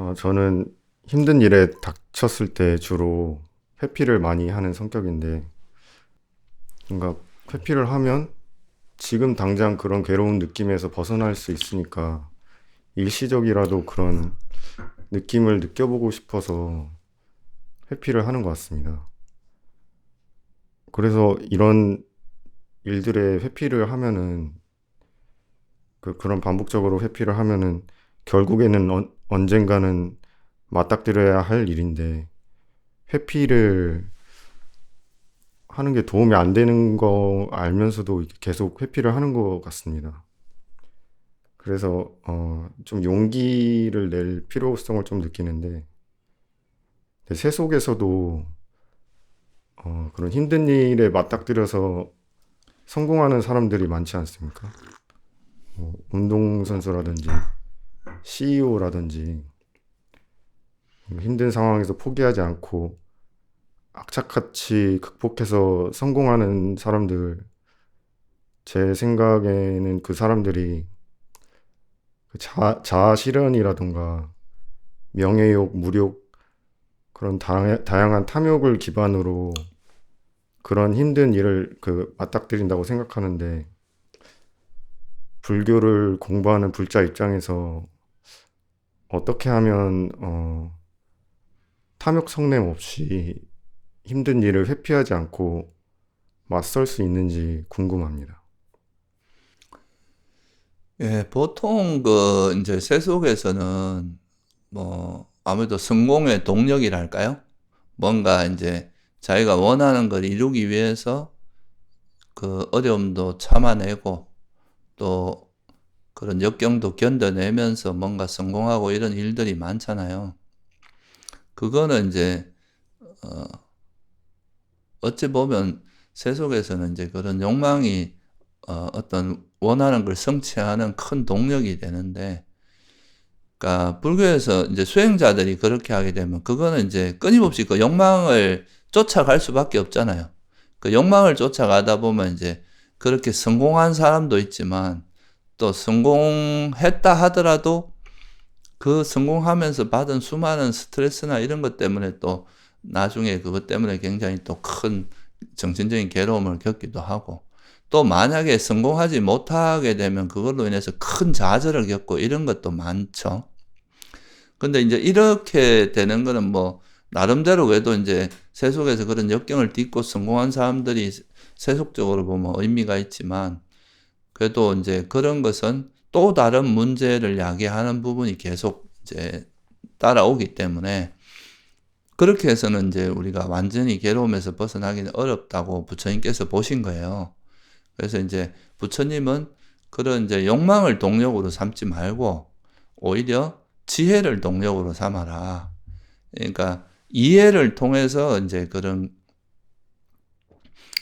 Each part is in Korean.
어, 저는 힘든 일에 닥쳤을 때 주로 회피를 많이 하는 성격인데, 뭔가 회피를 하면 지금 당장 그런 괴로운 느낌에서 벗어날 수 있으니까 일시적이라도 그런 느낌을 느껴보고 싶어서 회피를 하는 것 같습니다. 그래서 이런 일들에 회피를 하면은 그, 그런 반복적으로 회피를 하면은 결국에는 언, 언젠가는 맞닥뜨려야 할 일인데 회피를 하는 게 도움이 안 되는 거 알면서도 계속 회피를 하는 것 같습니다. 그래서 어, 좀 용기를 낼 필요성을 좀 느끼는데 새 속에서도 어, 그런 힘든 일에 맞닥뜨려서 성공하는 사람들이 많지 않습니까? 뭐, 운동선수라든지 CEO라든지 힘든 상황에서 포기하지 않고 악착같이 극복해서 성공하는 사람들, 제 생각에는 그 사람들이 그 자, 자아 실현이라던가 명예욕, 무욕, 그런 다, 다양한 탐욕을 기반으로 그런 힘든 일을 그 맞닥뜨린다고 생각하는데 불교를 공부하는 불자 입장에서 어떻게 하면 어, 탐욕 성냄 없이 힘든 일을 회피하지 않고 맞설 수 있는지 궁금합니다. 예, 보통 그 이제 세속에서는 뭐 아무래도 성공의 동력이랄까요? 뭔가 이제 자기가 원하는 걸 이루기 위해서 그 어려움도 참아내고 또 그런 역경도 견뎌내면서 뭔가 성공하고 이런 일들이 많잖아요. 그거는 이제 어 어찌 보면 세속에서는 이제 그런 욕망이 어 어떤 원하는 걸 성취하는 큰 동력이 되는데 그러니까 불교에서 이제 수행자들이 그렇게 하게 되면 그거는 이제 끊임없이 그 욕망을 쫓아갈 수밖에 없잖아요. 그 욕망을 쫓아가다 보면 이제 그렇게 성공한 사람도 있지만 또 성공했다 하더라도 그 성공하면서 받은 수많은 스트레스나 이런 것 때문에 또 나중에 그것 때문에 굉장히 또 큰 정신적인 괴로움을 겪기도 하고 또 만약에 성공하지 못하게 되면 그걸로 인해서 큰 좌절을 겪고 이런 것도 많죠. 근데 이제 이렇게 되는 거는 뭐 나름대로 그래도 이제 세속에서 그런 역경을 딛고 성공한 사람들이 세속적으로 보면 의미가 있지만 그래도 이제 그런 것은 또 다른 문제를 야기하는 부분이 계속 이제 따라오기 때문에 그렇게 해서는 이제 우리가 완전히 괴로움에서 벗어나기는 어렵다고 부처님께서 보신 거예요. 그래서 이제 부처님은 그런 이제 욕망을 동력으로 삼지 말고 오히려 지혜를 동력으로 삼아라. 그러니까 이해를 통해서 이제 그런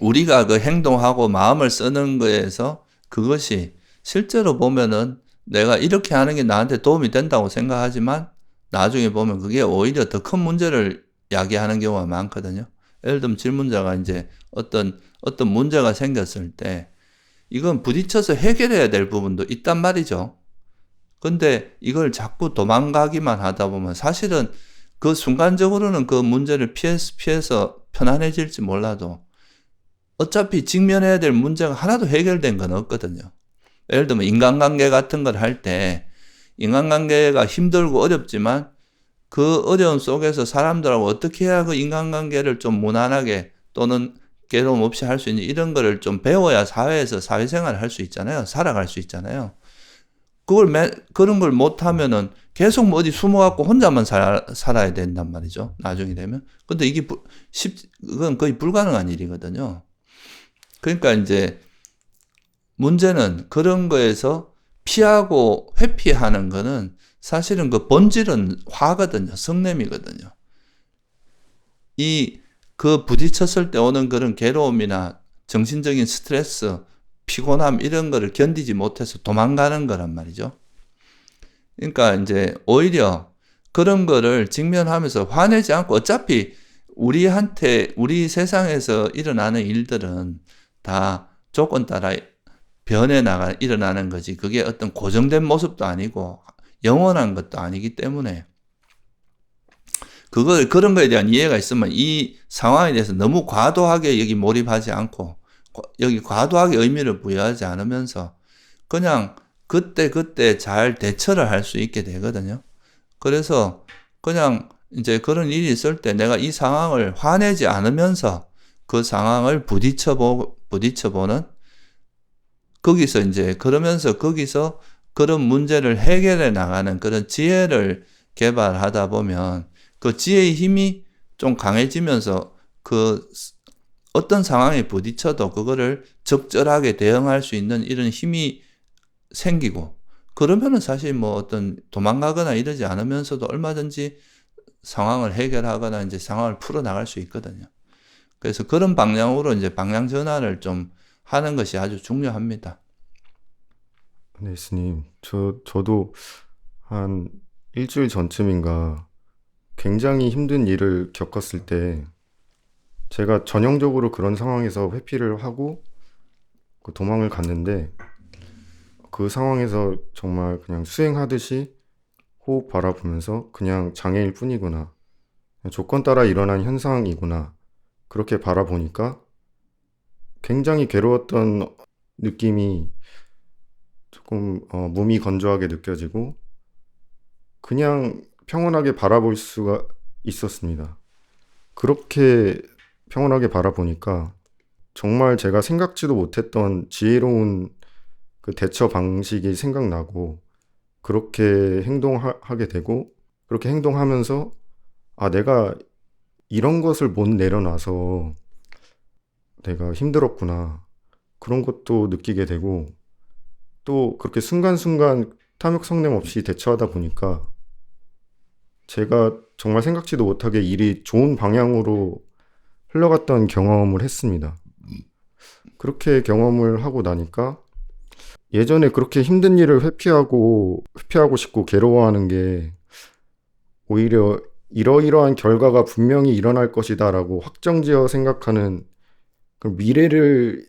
우리가 그 행동하고 마음을 쓰는 거에서 그것이 실제로 보면은 내가 이렇게 하는 게 나한테 도움이 된다고 생각하지만 나중에 보면 그게 오히려 더 큰 문제를 야기하는 경우가 많거든요. 예를 들면 질문자가 이제 어떤 어떤 문제가 생겼을 때 이건 부딪혀서 해결해야 될 부분도 있단 말이죠. 근데 이걸 자꾸 도망가기만 하다 보면 사실은 그 순간적으로는 그 문제를 피해서, 피해서 편안해질지 몰라도 어차피 직면해야 될 문제가 하나도 해결된 건 없거든요. 예를 들면 인간관계 같은 걸 할 때 인간관계가 힘들고 어렵지만 그 어려움 속에서 사람들하고 어떻게 해야 그 인간관계를 좀 무난하게 또는 괴로움 없이 할 수 있는 이런 거를 좀 배워야 사회에서 사회생활을 할 수 있잖아요. 살아갈 수 있잖아요. 그걸 매, 그런 걸 못하면은 계속 뭐 어디 숨어갖고 혼자만 살, 살아야 된단 말이죠. 나중에 되면. 근데 이게 부, 쉽, 그건 거의 불가능한 일이거든요. 그러니까 이제 문제는 그런 거에서 피하고 회피하는 거는 사실은 그 본질은 화거든요. 성냄이거든요. 이 그 부딪혔을 때 오는 그런 괴로움이나 정신적인 스트레스, 피곤함 이런 거를 견디지 못해서 도망가는 거란 말이죠. 그러니까 이제 오히려 그런 거를 직면하면서 화내지 않고 어차피 우리한테 우리 세상에서 일어나는 일들은 다 조건 따라 변해 나가 일어나는 거지. 그게 어떤 고정된 모습도 아니고 영원한 것도 아니기 때문에 그거 그런 거에 대한 이해가 있으면 이 상황에 대해서 너무 과도하게 여기 몰입하지 않고 과- 여기 과도하게 의미를 부여하지 않으면서 그냥 그때 그때 잘 대처를 할 수 있게 되거든요. 그래서 그냥 이제 그런 일이 있을 때 내가 이 상황을 화내지 않으면서 그 상황을 부딪혀 보 부딪혀 보는 거기서 이제 그러면서 거기서 그런 문제를 해결해 나가는 그런 지혜를 개발하다 보면 그 지혜의 힘이 좀 강해지면서 그 어떤 상황에 부딪혀도 그거를 적절하게 대응할 수 있는 이런 힘이 생기고 그러면은 사실 뭐 어떤 도망가거나 이러지 않으면서도 얼마든지 상황을 해결하거나 이제 상황을 풀어 나갈 수 있거든요. 그래서 그런 방향으로 이제 방향 전환을 좀 하는 것이 아주 중요합니다. 네, 스님. 저, 저도 한 일주일 전쯤인가 굉장히 힘든 일을 겪었을 때 제가 전형적으로 그런 상황에서 회피를 하고 그 도망을 갔는데 그 상황에서 정말 그냥 수행하듯이 호흡 바라보면서 그냥 장애일 뿐이구나. 조건 따라 일어난 현상이구나. 그렇게 바라보니까 굉장히 괴로웠던 느낌이 조금 어, 몸이 건조하게 느껴지고 그냥 평온하게 바라볼 수가 있었습니다. 그렇게 평온하게 바라보니까 정말 제가 생각지도 못했던 지혜로운 그 대처 방식이 생각나고 그렇게 행동하게 되고 그렇게 행동하면서 아, 내가 이런 것을 못 내려놔서 내가 힘들었구나. 그런 것도 느끼게 되고 또 그렇게 순간순간 탐욕 성냄 없이 대처하다 보니까 제가 정말 생각지도 못하게 일이 좋은 방향으로 흘러갔던 경험을 했습니다. 그렇게 경험을 하고 나니까 예전에 그렇게 힘든 일을 회피하고 회피하고 싶고 괴로워하는 게 오히려 이러이러한 결과가 분명히 일어날 것이다라고 확정지어 생각하는 그 미래를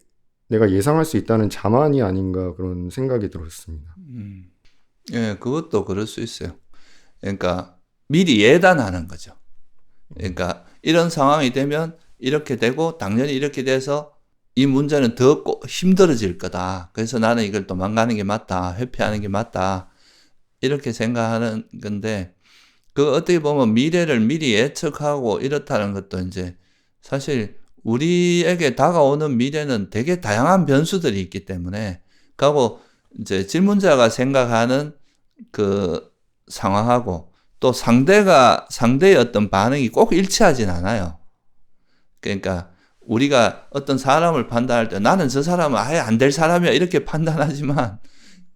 내가 예상할 수 있다는 자만이 아닌가 그런 생각이 들었습니다. 음. 예, 그것도 그럴 수 있어요. 그러니까 미리 예단하는 거죠. 그러니까 이런 상황이 되면 이렇게 되고 당연히 이렇게 돼서 이 문제는 더 꼬- 힘들어질 거다. 그래서 나는 이걸 도망가는 게 맞다. 회피하는 게 맞다. 이렇게 생각하는 건데 그 어떻게 보면 미래를 미리 예측하고 이렇다는 것도 이제 사실 우리에게 다가오는 미래는 되게 다양한 변수들이 있기 때문에 그하고 이제 질문자가 생각하는 그 상황하고 또 상대가 상대의 어떤 반응이 꼭 일치하진 않아요. 그러니까 우리가 어떤 사람을 판단할 때 나는 저 사람은 아예 안 될 사람이야 이렇게 판단하지만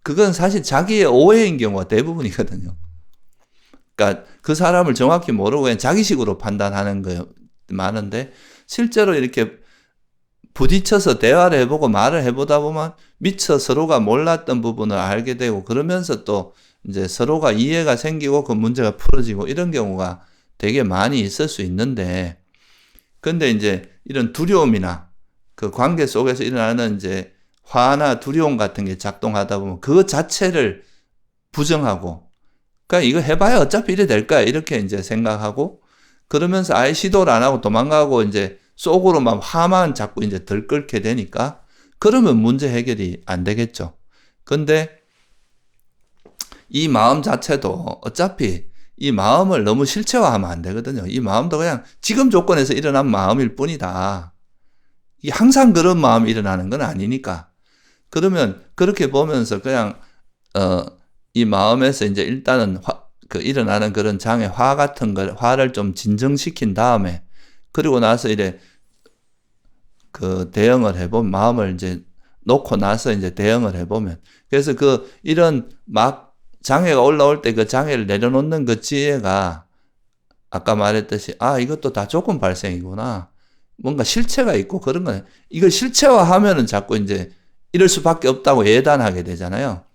그건 사실 자기의 오해인 경우가 대부분이거든요. 그러니까 그 사람을 정확히 모르고 그냥 자기식으로 판단하는 거 많은데 실제로 이렇게 부딪혀서 대화를 해보고 말을 해보다 보면 미처 서로가 몰랐던 부분을 알게 되고 그러면서 또 이제 서로가 이해가 생기고 그 문제가 풀어지고 이런 경우가 되게 많이 있을 수 있는데 근데 이제 이런 두려움이나 그 관계 속에서 일어나는 이제 화나 두려움 같은 게 작동하다 보면 그 자체를 부정하고 그러니까 이거 해봐야 어차피 이래 될 거야 이렇게 이제 생각하고 그러면서 아예 시도를 안 하고 도망가고 이제 속으로만 화만 자꾸 이제 들끓게 되니까 그러면 문제 해결이 안 되겠죠. 근데 이 마음 자체도 어차피 이 마음을 너무 실체화하면 안 되거든요. 이 마음도 그냥 지금 조건에서 일어난 마음일 뿐이다. 이 항상 그런 마음이 일어나는 건 아니니까. 그러면 그렇게 보면서 그냥 어 이 마음에서 이제 일단은 화, 그 일어나는 그런 장애 화 같은 걸 화를 좀 진정시킨 다음에 그리고 나서 이제 그 대응을 해보면 마음을 이제 놓고 나서 이제 대응을 해보면 그래서 그 이런 막 장애가 올라올 때 그 장애를 내려놓는 그 지혜가 아까 말했듯이 아 이것도 다 조건 발생이구나 뭔가 실체가 있고 그런 거네 이걸 실체화하면은 자꾸 이제 이럴 수밖에 없다고 예단하게 되잖아요.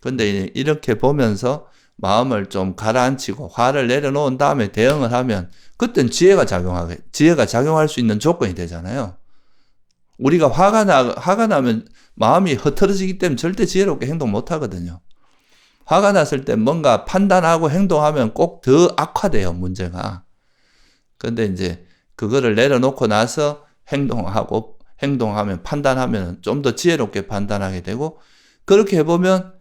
근데 이렇게 보면서 마음을 좀 가라앉히고 화를 내려놓은 다음에 대응을 하면 그땐 지혜가 작용하게 지혜가 작용할 수 있는 조건이 되잖아요. 우리가 화가 나 화가 나면 마음이 흐트러지기 때문에 절대 지혜롭게 행동 못 하거든요. 화가 났을 때 뭔가 판단하고 행동하면 꼭 더 악화돼요, 문제가. 근데 이제 그거를 내려놓고 나서 행동하고 행동하면 판단하면 좀 더 지혜롭게 판단하게 되고 그렇게 해 보면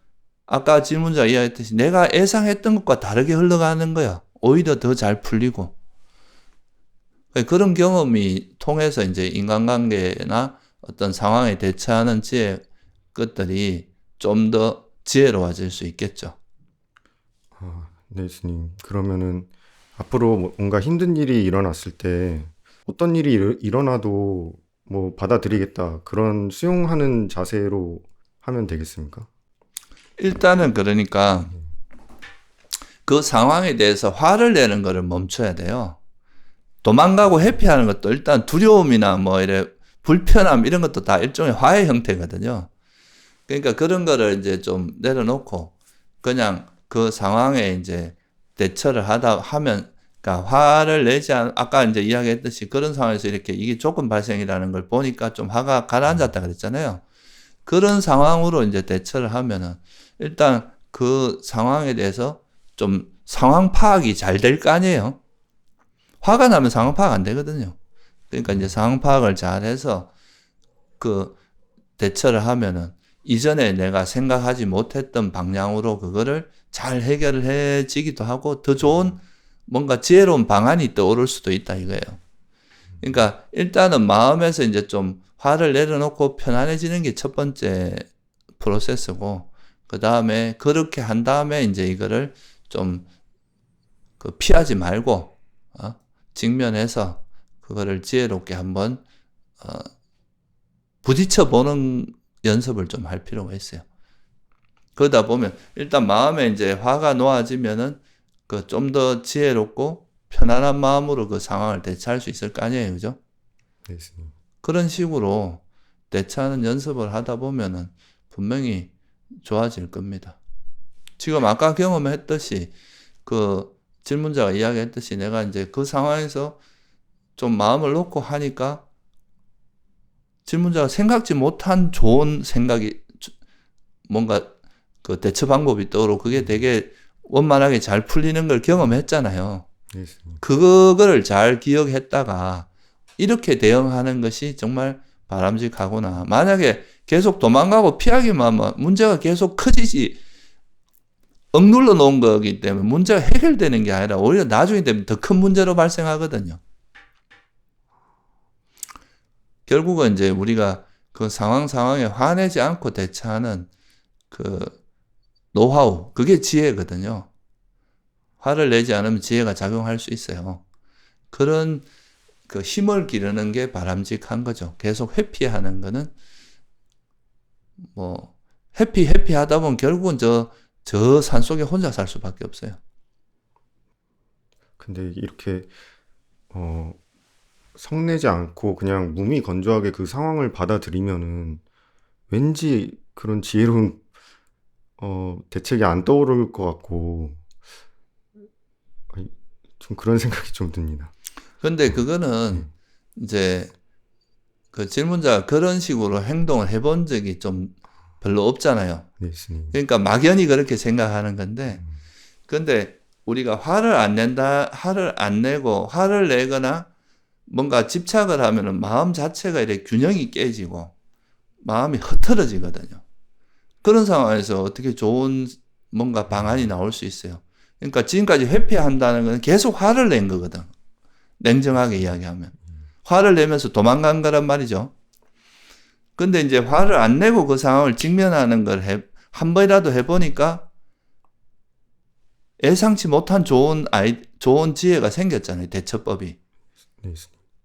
아까 질문자 이야기했듯이 내가 예상했던 것과 다르게 흘러가는 거야. 오히려 더 잘 풀리고. 그런 경험이 통해서 이제 인간관계나 어떤 상황에 대처하는 지혜 것들이 좀 더 지혜로워질 수 있겠죠. 아, 네, 스님. 그러면은 앞으로 뭐- 뭔가 힘든 일이 일어났을 때 어떤 일이 일- 일어나도 뭐 받아들이겠다. 그런 수용하는 자세로 하면 되겠습니까? 일단은 그러니까 그 상황에 대해서 화를 내는 거를 멈춰야 돼요. 도망가고 회피하는 것도 일단 두려움이나 뭐 이래 불편함 이런 것도 다 일종의 화의 형태거든요. 그러니까 그런 거를 이제 좀 내려놓고 그냥 그 상황에 이제 대처를 하다 하면 그러니까 화를 내지 않 아까 이제 이야기했듯이 그런 상황에서 이렇게 이게 조건 발생이라는 걸 보니까 좀 화가 가라앉았다 그랬잖아요. 그런 상황으로 이제 대처를 하면은 일단 그 상황에 대해서 좀 상황 파악이 잘 될 거 아니에요. 화가 나면 상황 파악 안 되거든요. 그러니까 이제 상황 파악을 잘 해서 그 대처를 하면은 이전에 내가 생각하지 못했던 방향으로 그거를 잘 해결을 해지기도 하고 더 좋은 뭔가 지혜로운 방안이 떠오를 수도 있다 이거예요. 그러니까 일단은 마음에서 이제 좀 화를 내려놓고 편안해지는 게 첫 번째 프로세스고 그 다음에 그렇게 한 다음에 이제 이거를 좀 그 피하지 말고 어? 직면해서 그거를 지혜롭게 한번 어, 부딪혀 보는 연습을 좀 할 필요가 있어요. 그러다 보면 일단 마음에 이제 화가 놓아지면은 그 좀 더 지혜롭고 편안한 마음으로 그 상황을 대처할 수 있을 거 아니에요, 그죠? 네. 그런 식으로 대처하는 연습을 하다 보면은 분명히 좋아질 겁니다. 지금 아까 경험했듯이 그 질문자가 이야기했듯이 내가 이제 그 상황에서 좀 마음을 놓고 하니까 질문자가 생각지 못한 좋은 생각이 주- 뭔가 그 대처 방법이 떠오르고 그게 되게 원만하게 잘 풀리는 걸 경험했잖아요. 그거를 잘 기억했다가 이렇게 대응하는 것이 정말 바람직하구나. 만약에 계속 도망가고 피하기만 하면 문제가 계속 커지지. 억눌러 놓은 거기 때문에 문제가 해결되는 게 아니라 오히려 나중에 되면 더 큰 문제로 발생하거든요. 결국은 이제 우리가 그 상황 상황에 화내지 않고 대처하는 그 노하우, 그게 지혜거든요. 화를 내지 않으면 지혜가 작용할 수 있어요. 그런 그 힘을 기르는 게 바람직한 거죠. 계속 회피하는 거는 뭐 회피 회피 하다 보면 결국은 저 저 산속에 혼자 살 수밖에 없어요. 근데 이렇게 어 성내지 않고 그냥 몸이 건조하게 그 상황을 받아들이면은 왠지 그런 지혜로운 어 대책이 안 떠오를 것 같고 좀 그런 생각이 좀 듭니다. 근데 그거는 이제 그 질문자가 그런 식으로 행동을 해본 적이 좀 별로 없잖아요. 네. 그러니까 막연히 그렇게 생각하는 건데, 근데 우리가 화를 안 낸다, 화를 안 내고, 화를 내거나 뭔가 집착을 하면은 마음 자체가 이렇게 균형이 깨지고, 마음이 흐트러지거든요. 그런 상황에서 어떻게 좋은 뭔가 방안이 나올 수 있어요. 그러니까 지금까지 회피한다는 건 계속 화를 낸 거거든. 냉정하게 이야기하면. 화를 내면서 도망간 거란 말이죠. 근데 이제 화를 안 내고 그 상황을 직면하는 걸 해, 한 번이라도 해보니까 예상치 못한 좋은 아이, 좋은 지혜가 생겼잖아요. 대처법이. 네.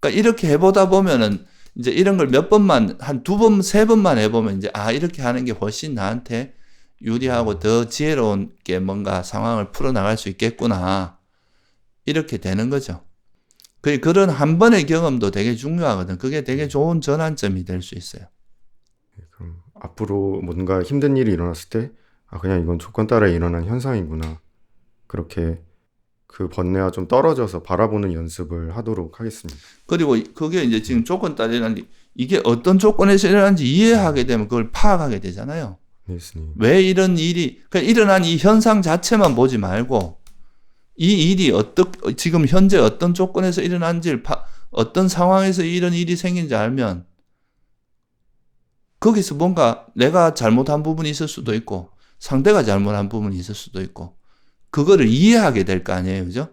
그러니까 이렇게 해보다 보면은 이제 이런 걸 몇 번만, 한 두 번, 세 번만 해보면 이제 아, 이렇게 하는 게 훨씬 나한테 유리하고 더 지혜로운 게 뭔가 상황을 풀어나갈 수 있겠구나. 이렇게 되는 거죠. 그, 그런 한 번의 경험도 되게 중요하거든. 그게 되게 좋은 전환점이 될 수 있어요. 그럼 앞으로 뭔가 힘든 일이 일어났을 때, 아, 그냥 이건 조건 따라 일어난 현상이구나. 그렇게 그 번뇌와 좀 떨어져서 바라보는 연습을 하도록 하겠습니다. 그리고 그게 이제 지금 조건 따라 일어난 이게 어떤 조건에서 일어난지 이해하게 되면 그걸 파악하게 되잖아요. 네, 스님. 왜 이런 일이, 그러니까 일어난 이 현상 자체만 보지 말고, 이 일이 어떤 지금 현재 어떤 조건에서 일어난지 파- 어떤 상황에서 이런 일이 생긴지 알면 거기서 뭔가 내가 잘못한 부분이 있을 수도 있고 상대가 잘못한 부분이 있을 수도 있고 그거를 이해하게 될 거 아니에요, 그죠?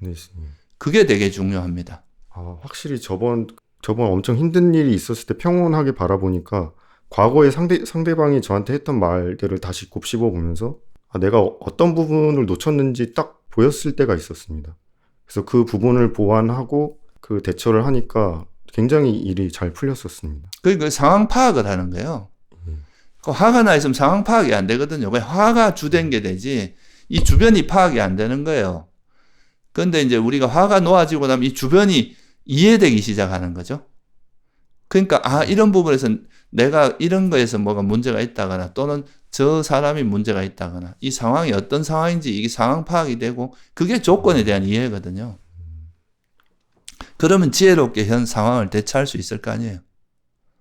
네, 스님. 그게 되게 중요합니다. 아, 확실히 저번 저번 엄청 힘든 일이 있었을 때 평온하게 바라보니까 과거에 상대 상대방이 저한테 했던 말들을 다시 곱씹어 보면서 아, 내가 어- 어떤 부분을 놓쳤는지 딱 보였을 때가 있었습니다. 그래서 그 부분을 보완하고 그 대처를 하니까 굉장히 일이 잘 풀렸었습니다. 그러니까 상황 파악을 하는 거예요. 음. 그 화가 나 있으면 상황 파악이 안 되거든요. 왜 화가 주된 게 되지 이 주변이 파악이 안 되는 거예요. 그런데 이제 우리가 화가 놓아지고 나면 이 주변이 이해되기 시작하는 거죠. 그러니까 아 이런 부분에서 내가 이런 거에서 뭐가 문제가 있다거나 또는 저 사람이 문제가 있다거나 이 상황이 어떤 상황인지 이게 상황 파악이 되고 그게 조건에 대한 이해거든요. 그러면 지혜롭게 현 상황을 대처할 수 있을 거 아니에요.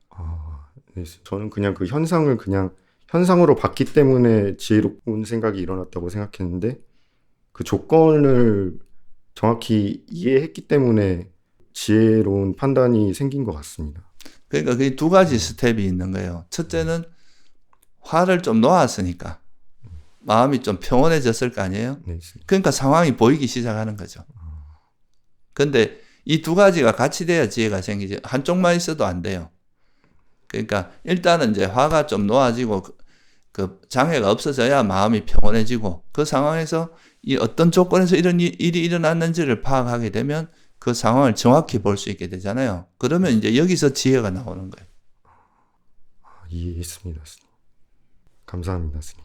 아, 네, 저는 그냥 그 현상을 그냥 현상으로 봤기 때문에 지혜로운 생각이 일어났다고 생각했는데 그 조건을 정확히 이해했기 때문에 지혜로운 판단이 생긴 것 같습니다. 그러니까 그 두 가지 스텝이 있는 거예요. 첫째는 화를 좀 놓았으니까 마음이 좀 평온해졌을 거 아니에요. 네, 그러니까 상황이 보이기 시작하는 거죠. 근데 이 두 가지가 같이 돼야 지혜가 생기지. 한쪽만 있어도 안 돼요. 그러니까 일단은 이제 화가 좀 놓아지고 그- 그 장애가 없어져야 마음이 평온해지고 그 상황에서 이 어떤 조건에서 이런 일- 일이 일어났는지를 파악하게 되면 그 상황을 정확히 볼 수 있게 되잖아요. 그러면 이제 여기서 지혜가 나오는 거예요. 아, 이해했습니다. 감사합니다, 스님.